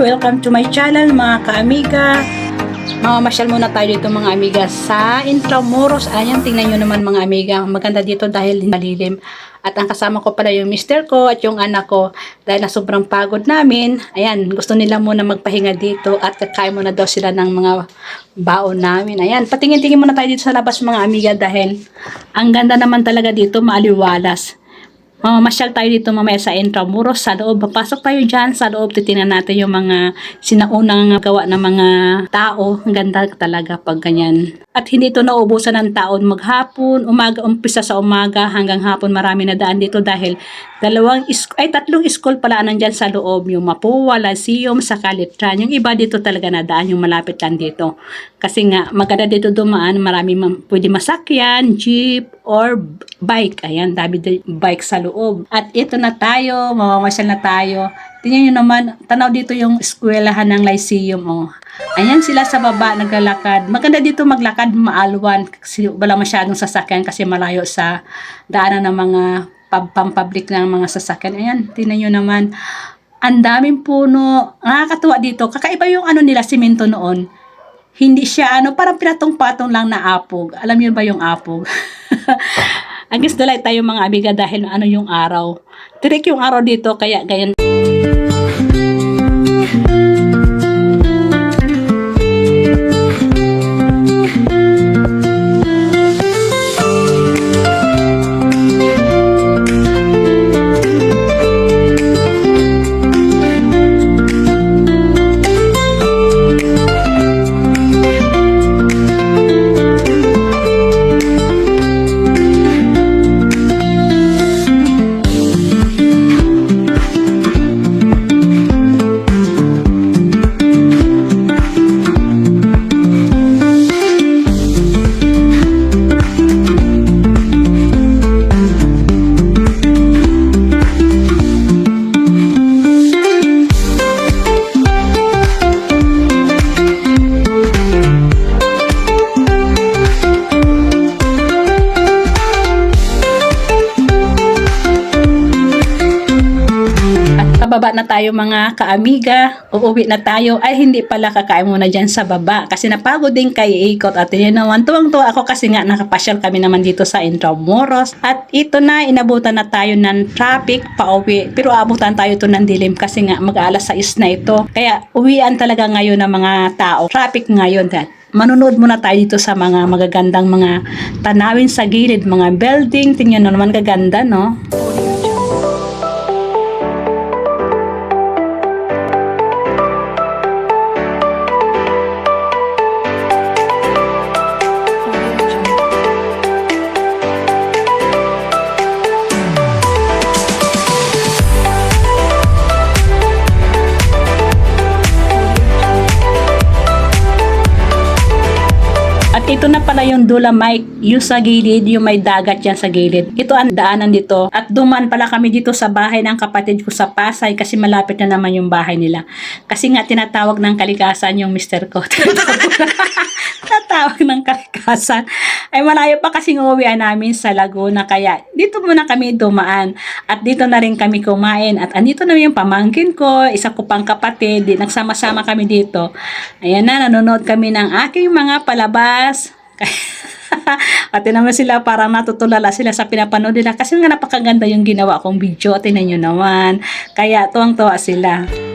Welcome to my channel mga ka-amiga. Mamamasyal muna tayo dito mga amiga sa Intramuros. Ayan, tingnan nyo naman mga amiga. Maganda dito dahil malilim. At ang kasama ko pala yung mister ko at yung anak ko. Dahil na sobrang pagod namin. Ayan, gusto nila muna magpahinga dito at kakain muna daw sila ng mga baon namin. Ayan, patingin-tingin muna tayo dito sa labas mga amiga dahil ang ganda naman talaga dito, maaliwalas. Mamamasyal tayo dito mamaya sa Intramuros sa loob. Papasok tayo dyan sa loob. Titingnan natin yung mga sinaunang gawa ng mga tao. Ang ganda talaga pag ganyan. At hindi ito naubusan ng taon maghapon, umaga, umpisa sa umaga hanggang hapon marami na daan dito dahil dalawang ay tatlong school pala nandyan sa loob. Yung Mapua, Lyceum, sa Kalitran. Yung iba dito talaga na daan, yung malapit lang dito. Kasi nga maganda dito dumaan, marami ma- pwede masakyan, jeep, or bike. Ayan, dami bike sa loob. At ito na tayo, mamamasyal na tayo. Tingnan nyo naman, tanaw dito yung eskwelahan ng Lyceum. Oh. Ayan sila sa baba, naglalakad. Maganda dito maglakad, maalwan. Kasi wala masyadong sasakyan kasi malayo sa daanan ng mga pab- pampablik ng mga sasakyan. Ayan, tingnan nyo naman. Ang daming puno. Nakakatuwa dito. Kakaiba yung ano nila, simento noon. Hindi siya, ano, parang pinatong-patong lang na apog. Alam niyo ba yung apog? Ang gusto lang tayo mga amiga dahil ano yung araw. Tirik yung araw dito, kaya ganyan. Tayo mga kaamiga. Uuwi na tayo. Ay, hindi pala kakain muna dyan sa baba. Kasi napagod din kay Ikot. At yun naman, tuwang-tuwa ako kasi nga nakapasyal kami naman dito sa Intramuros. At ito na, inabutan na tayo ng traffic pauwi. Pero abutan tayo to ng dilim kasi nga mag-aalas 6 na ito. Kaya uwian talaga ngayon ng mga tao. Traffic ngayon. Dad. Manunood muna tayo dito sa mga magagandang mga tanawin sa gilid, mga building. Tingnan naman gaganda, no? Ito na pala yung Dolomite, yung sa gilid, yung may dagat yan sa gilid. Ito ang daanan dito. At duman pala kami dito sa bahay ng kapatid ko sa Pasay kasi malapit na naman yung bahay nila. Kasi nga tinatawag ng kalikasan yung mister ko. tinatawag ng kalikasan. Ay malayo pa kasing uwian namin sa Laguna. Kaya dito muna kami dumaan. At dito na rin kami kumain. At andito na yung pamangkin ko, isa ko pang kapatid. Nagsama-sama kami dito. Ayan na, nanonood kami ng aking mga palabas. At naman sila parang natutulala sila sa pinapanood nila kasi nga napakaganda yung ginawa kong video. Tingnan nyo naman. Kaya tuwang-tuwa sila.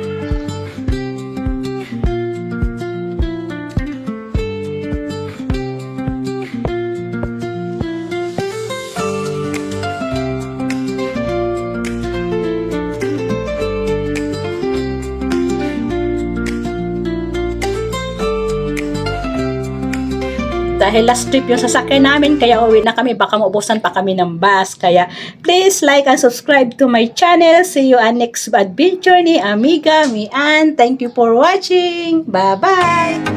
Dahil last trip yung sasakyan namin, kaya uwi na kami. Baka maubusan pa kami ng bus. Kaya please like and subscribe to my channel. See you on next adventure ni Amiga Mian. Thank you for watching. Bye-bye!